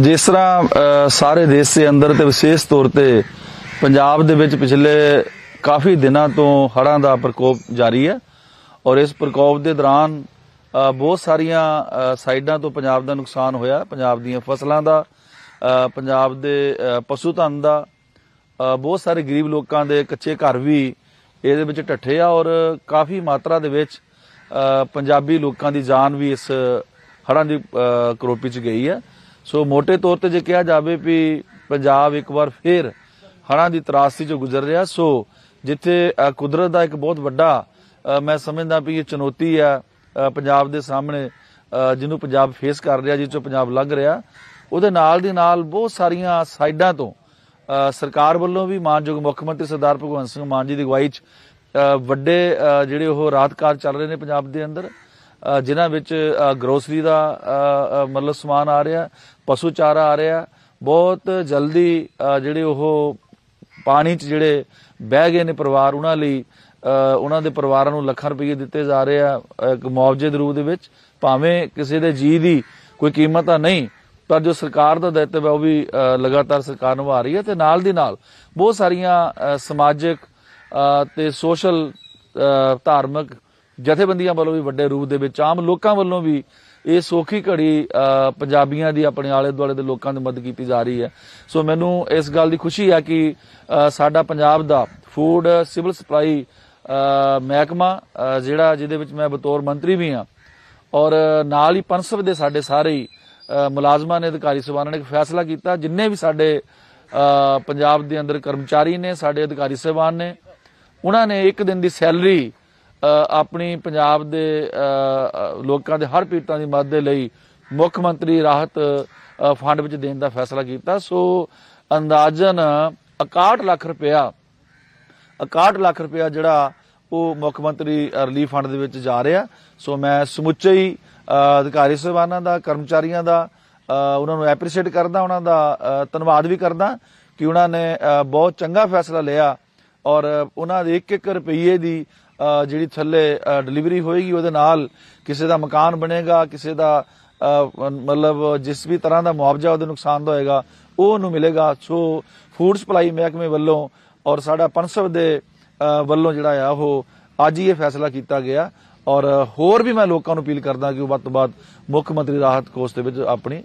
ਜਿਸ ਤਰ੍ਹਾਂ ਸਾਰੇ ਦੇਸ਼ ਦੇ ਅੰਦਰ ਤੇ ਵਿਸ਼ੇਸ਼ ਤੌਰ ਤੇ ਪੰਜਾਬ ਦੇ ਵਿੱਚ ਪਿਛਲੇ ਕਾਫੀ ਦਿਨਾਂ ਤੋਂ ਹੜ੍ਹਾਂ ਦਾ ਪ੍ਰਕੋਪ ਜਾਰੀ ਹੈ ਔਰ ਇਸ ਪ੍ਰਕੋਪ ਦੇ ਦੌਰਾਨ ਬਹੁਤ ਸਾਰੀਆਂ ਸਾਈਡਾਂ ਤੋਂ ਪੰਜਾਬ ਦਾ ਨੁਕਸਾਨ ਹੋਇਆ। ਪੰਜਾਬ ਦੀਆਂ ਫਸਲਾਂ ਦਾ ਪੰਜਾਬ ਦੇ ਪਸ਼ੂ ਧਨ ਦਾ ਬਹੁਤ ਸਾਰੇ ਗਰੀਬ ਲੋਕਾਂ ਦੇ ਕੱਚੇ ਘਰ ਵੀ ਇਹਦੇ ਵਿੱਚ ਢੱਠੇ ਆ ਔਰ ਕਾਫੀ ਮਾਤਰਾ ਦੇ ਵਿੱਚ ਪੰਜਾਬੀ ਲੋਕਾਂ ਦੀ ਜਾਨ ਵੀ ਇਸ ਹੜ੍ਹਾਂ ਦੀ ਕਰੋਪੀ ਚ ਗਈ ਹੈ। ਸੋ ਮੋٹے ਤੌਰ ਤੇ ਜੇ ਕਿਹਾ ਜਾਵੇ ਵੀ ਪੰਜਾਬ ਇੱਕ ਵਾਰ ਫੇਰ ਹੜ੍ਹਾਂ ਦੀ ਤਰਾਸਦੀ ਚੋਂ ਗੁਜ਼ਰ ਰਿਹਾ, ਸੋ ਜਿੱਥੇ ਕੁਦਰਤ ਦਾ ਇੱਕ ਬਹੁਤ ਵੱਡਾ ਮੈਂ ਸਮਝਦਾ ਵੀ ਇਹ ਚੁਣੌਤੀ ਆ ਪੰਜਾਬ ਦੇ ਸਾਹਮਣੇ ਜਿਹਨੂੰ ਪੰਜਾਬ ਫੇਸ ਕਰ ਰਿਹਾ ਜਿਹਦੇ ਚੋਂ ਪੰਜਾਬ ਲੰਘ ਰਿਹਾ, ਉਹਦੇ ਨਾਲ ਦੀ ਨਾਲ ਬਹੁਤ ਸਾਰੀਆਂ ਸਾਈਡਾਂ ਤੋਂ ਸਰਕਾਰ ਵੱਲੋਂ ਵੀ ਮਾਨਯੋਗ ਮੁੱਖ ਮੰਤਰੀ ਸਰਦਾਰ ਭਗਵੰਤ ਸਿੰਘ ਮਾਨ ਜੀ ਦੀ ਅਗਵਾਈ 'ਚ ਵੱਡੇ ਜਿਹੜੇ ਉਹ ਰਾਹਤ ਕਾਰਜ ਚੱਲ ਰਹੇ ਨੇ ਪੰਜਾਬ ਦੇ ਅੰਦਰ ਜਿਨ੍ਹਾਂ ਵਿੱਚ ਗਰੋਸਰੀ ਦਾ ਮਤਲਬ ਸਮਾਨ ਆ ਰਿਹਾ ਪਸ਼ੂ ਚਾਰਾ ਆ ਰਿਹਾ ਬਹੁਤ ਜਲਦੀ ਜਿਹੜੇ ਉਹ ਪਾਣੀ 'ਚ ਜਿਹੜੇ ਬਹਿ ਗਏ ਨੇ ਪਰਿਵਾਰ ਉਹਨਾਂ ਲਈ ਉਹਨਾਂ ਦੇ ਪਰਿਵਾਰਾਂ ਨੂੰ ਲੱਖਾਂ ਰੁਪਏ ਦਿੱਤੇ ਜਾ ਰਹੇ ਆ ਇੱਕ ਮੁਆਵਜ਼ੇ ਦੇ ਰੂਪ ਦੇ ਵਿੱਚ ਭਾਵੇਂ ਕਿਸੇ ਦੇ ਜੀ ਦੀ ਕੋਈ ਕੀਮਤ ਤਾਂ ਨਹੀਂ ਪਰ ਜੋ ਸਰਕਾਰ ਦਾ ਦਾਇਤਵ ਹੈ ਉਹ ਵੀ ਲਗਾਤਾਰ ਸਰਕਾਰ ਨਿਭਾ ਰਹੀ ਹੈ ਤੇ ਨਾਲ ਦੀ ਨਾਲ ਬਹੁਤ ਸਾਰੀਆਂ ਸਮਾਜਿਕ ਅ, ਤੇ ਸੋਸ਼ਲ ਧਾਰਮਿਕ ਜਥੇਬੰਦੀਆਂ ਵੱਲੋਂ ਵੀ ਵੱਡੇ ਰੂਪ ਦੇ ਵਿੱਚ, ਆਮ ਲੋਕਾਂ ਵੱਲੋਂ ਵੀ ਇਹ ਸੌਖੀ ਘੜੀ ਪੰਜਾਬੀਆਂ ਦੀ ਆਪਣੇ ਆਲੇ ਦੁਆਲੇ ਦੇ ਲੋਕਾਂ ਦੀ ਮਦਦ ਕੀਤੀ ਜਾ ਰਹੀ ਹੈ। ਸੋ ਮੈਨੂੰ ਇਸ ਗੱਲ ਦੀ ਖੁਸ਼ੀ ਹੈ ਕਿ ਸਾਡਾ ਪੰਜਾਬ ਦਾ ਫੂਡ ਸਿਵਲ ਸਪਲਾਈ ਮਹਿਕਮਾ ਜਿਹੜਾ ਜਿਹਦੇ ਵਿੱਚ ਮੈਂ ਬਤੌਰ ਮੰਤਰੀ ਵੀ ਹਾਂ, ਔਰ ਨਾਲ ਹੀ ਪੰਸਬ ਦੇ ਸਾਡੇ ਸਾਰੇ ਹੀ ਮੁਲਾਜ਼ਮਾਂ ਨੇ, ਅਧਿਕਾਰੀ ਸਭਾਵਾਂ ਨੇ ਇੱਕ ਫੈਸਲਾ ਕੀਤਾ, ਜਿੰਨੇ ਵੀ ਸਾਡੇ ਪੰਜਾਬ ਦੇ ਅੰਦਰ ਕਰਮਚਾਰੀ ਨੇ, ਸਾਡੇ ਅਧਿਕਾਰੀ ਸਭਾਵਾਂ ਨੇ, ਉਹਨਾਂ ਨੇ ਇੱਕ ਦਿਨ ਦੀ ਸੈਲਰੀ ਆਪਣੀ ਪੰਜਾਬ ਦੇ ਲੋਕਾਂ ਦੇ, ਹਰ ਪੀੜਤਾਂ ਦੀ ਮਦਦ ਦੇ ਲਈ ਮੁੱਖ ਮੰਤਰੀ ਰਾਹਤ ਫੰਡ ਵਿੱਚ ਦੇਣ ਦਾ ਫੈਸਲਾ ਕੀਤਾ। ਸੋ ਅੰਦਾਜ਼ਨ 61 ਲੱਖ ਰੁਪਇਆ 61 ਲੱਖ ਰੁਪਇਆ ਜਿਹੜਾ ਉਹ ਮੁੱਖ ਮੰਤਰੀ ਰਿਲੀਫ ਫੰਡ ਦੇ ਵਿੱਚ ਜਾ ਰਿਹਾ। ਸੋ ਮੈਂ ਸਮੁੱਚੇ ਹੀ ਅਧਿਕਾਰੀ ਸਹਿਬਾਨਾਂ ਦਾ, ਕਰਮਚਾਰੀਆਂ ਦਾ ਉਹਨਾਂ ਨੂੰ ਐਪਰੀਸ਼ੀਏਟ ਕਰਦਾ, ਉਹਨਾਂ ਦਾ ਧੰਨਵਾਦ ਵੀ ਕਰਦਾ ਕਿ ਉਹਨਾਂ ਨੇ ਬਹੁਤ ਚੰਗਾ ਫੈਸਲਾ ਲਿਆ ਔਰ ਉਹਨਾਂ ਦੇ ਇੱਕ ਇੱਕ ਰੁਪਈਏ ਦੀ ਜਿਹੜੀ ਥੱਲੇ ਡਿਲੀਵਰੀ ਹੋਏਗੀ, ਉਹਦੇ ਨਾਲ ਕਿਸੇ ਦਾ ਮਕਾਨ ਬਣੇਗਾ, ਕਿਸੇ ਦਾ ਮਤਲਬ ਜਿਸ ਵੀ ਤਰ੍ਹਾਂ ਦਾ ਮੁਆਵਜ਼ਾ ਉਹਦੇ ਨੁਕਸਾਨ ਦਾ ਹੋਏਗਾ, ਉਹ ਉਹਨੂੰ ਮਿਲੇਗਾ। ਸੋ ਫੂਡ ਸਪਲਾਈ ਮਹਿਕਮੇ ਵੱਲੋਂ ਔਰ ਸਾਡਾ ਪੰਸਵ ਦੇ ਵੱਲੋਂ ਜਿਹੜਾ ਆ, ਉਹ ਅੱਜ ਹੀ ਇਹ ਫੈਸਲਾ ਕੀਤਾ ਗਿਆ। ਔਰ ਹੋਰ ਵੀ ਮੈਂ ਲੋਕਾਂ ਨੂੰ ਅਪੀਲ ਕਰਦਾ ਕਿ ਉਹ ਵੱਧ ਤੋਂ ਵੱਧ ਮੁੱਖ ਮੰਤਰੀ ਰਾਹਤ ਕੋਸ਼ ਦੇ ਵਿੱਚ ਆਪਣੀ